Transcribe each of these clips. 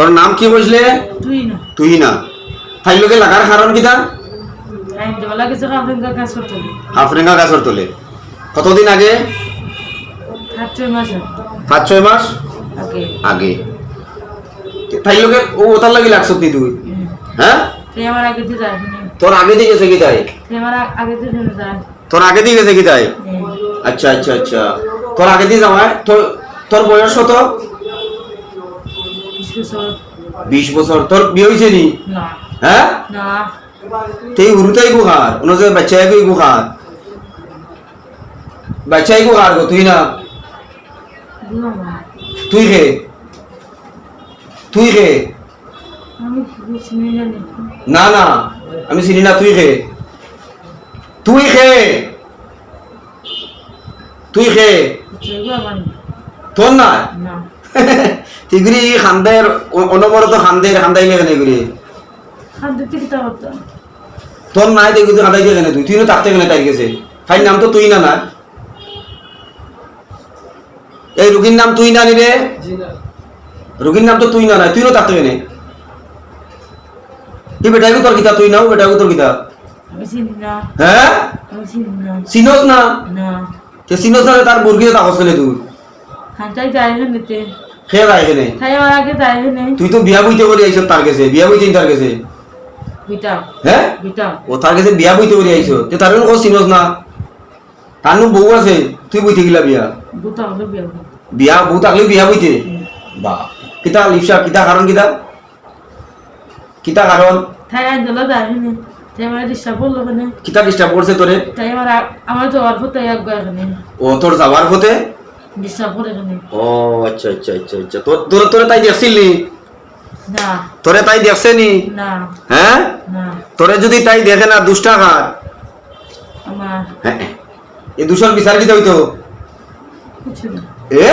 তোর নাম কি বসলে তুই না তাই লোকে লাগার কারণ হবে আফরিঙ্গা গাছর তোলে। কতদিন আগে? পাঁচ ছয় মাস আগে। তাই লোকে ও লাগি লাগছত নি তুই? হ্যাঁ তোর আগে দিয়ে গেছে কি তাই? তুই তোর আগে দিয়ে গেছে কি তাই? আচ্ছা আচ্ছা আচ্ছা। তোর আগে দিয়ে যাওয়ায় তোর তোর বয়স কত? বিশ বছর। তোর বিয়ে হয়েছে নি? না। হ্যাঁ? না। তেই হুরুতাই গুহার অন্য যে বাচ্চাই গই গুহার বাচ্চাই গুহার গো? তুই না? তুই হে তুই জানি না না? আমি চিনি না তুই হে তুই হে তুই না। তোর না না। তিগরি খান্দের অনবরত খান্দের খান্দাই কেন এগুলি। তোর নাই দেখি তুই খান্দাই কেন তুই তুই না থাকতে কেন তাই গেছে। তাই নাম তো তুই না না। এই রুগীর নাম তুই না নি রে রুগীর নাম তো তুই না না তুই না থাকতে কেন কি বেটাই তোর কিতা তুই নাও বেটাই তোর কিতা আমি চিনি না। হ্যাঁ? আমি চিনি না। চিনস না? না। তে চিনস না তার মুরগিতে তাকস কেন তুই খানটাই যাই নিতে খেয়ে যায় কেনে তাই আমার আগে যাই না তুই তো বিয়া বইতে করে আইছ তার কাছে বিয়া বইতে তার কাছে বিটা হ্যাঁ বিটা ও তার কাছে বিয়া বইতে করে আইছ তে তার কোন চিনস না তার বউ আছে তুই বইতে গিলা বিয়া বুটা হলে বিয়া বিয়া বউ থাকলে বিয়া বইতে বা কিতা লিপসা কিতা কারণ কিতা কিতা কারণ তাই আজ দলা যাই না তাই কিতা ডিস্টার্ব করছে তোরে তাই আমার আমার যাওয়ার পর এক এখানে ও তোর যাওয়ার পথে ও আচ্ছা আচ্ছা আচ্ছা আচ্ছা। তোর তাই দেখছিল নি। তোরে তাই দেখছে নি। না। হ্যাঁ তোরে যদি তাই দেখে না দুষ্টাঘাত আমার হ্যাঁ এই দূষণ বিচার কিতা হইতো? এ?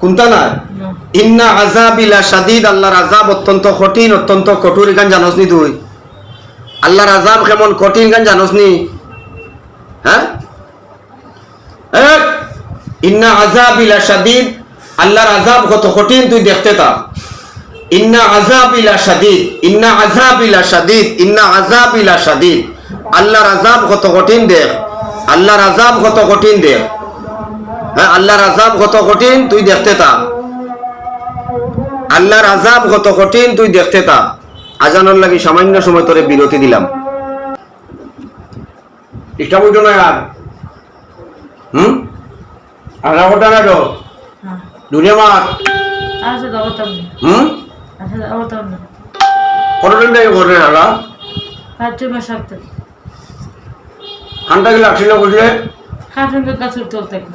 কোনটা না। ইন্না আজাবিলা সাদিদ আল্লাহর আজাব অত্যন্ত কঠিন অত্যন্ত কঠোর গান জানোস নি তুই। আল্লাহর আজাব কেমন কঠিন গান জানোস নি হ্যাঁ? ইন্না আজাবিলা সাদিদ আল্লাহর আজাব কত কঠিন, তুই দেখতে তা। ইন্না আজাবিলা সাদিদ ইন্না আজাবিলা সাদিদ ইন্না আজাবিলা সাদিদ আল্লাহর আজাব কত কঠিন, দেখ। আল্লাহর আজাব কত কঠিন, দেখ। হ্যাঁ আল্লাহর আজাব কত কঠিন, তুই দেখতে তা। আল্লাহর আজাব কত কঠিন, তুই দেখতে তা। আজানোর লাগি সামান্য সময় তোরে বিরতি দিলাম। ইচ্ছা বুঝো না আর হুম? আধা ঘণ্টা না তো হ্যাঁ। দূরে মার না হুম? না কতদিন থেকে করে আলা মাস থাকতে খানটা বুঝলে?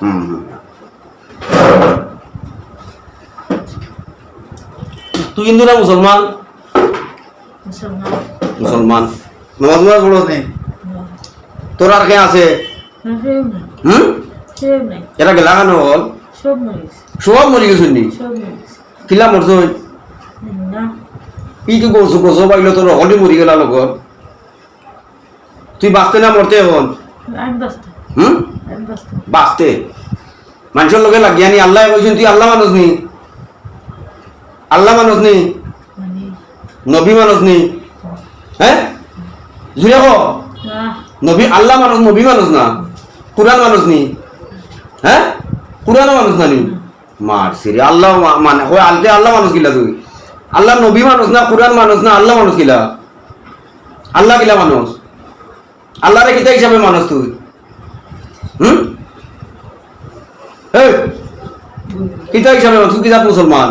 হুম হুম। তুই হিন্দু না মুসলমান? মুসলমান। মুসলমান। নমাজ পড়ো নি। তোর আর কে আছে? নাই। হুম? সেও নাই। এটা গেলা কেন হল? সব মরি গেছুন নি? কিলা মরছুন না। ই তো গছু গছ পাইল তোর হলি মরি গেলা লগত। তুই বাঁচতে না মরতে এখন? হুম? বাঁচতে মানুষের লগে লাগিয়া নি আল্লাহ কইছেন তুই আল্লাহ মানুষ নি? আল্লাহ মানুষ নি? মানে? নবী মানুষ নি? হ্যাঁ জুড়ে নবী আল্লাহ মানুষ নবী মানুষ না? কোরআন মানুষ নি? হ্যাঁ? কোরআন মানুষ না মারছি রে আল্লাহ মানে হয় আলতে আল্লাহ মানুষ গিলা তুই? আল্লাহ নবী মানুষ না, কোরআন মানুষ না, আল্লাহ মানুষ গিলা আল্লাহ গিলা মানুষ? আল্লাহরে কিতা হিসাবে মানুষ তুই? হুম? কিতা হিসাবে মানুষ? তুই কিতা মুসলমান?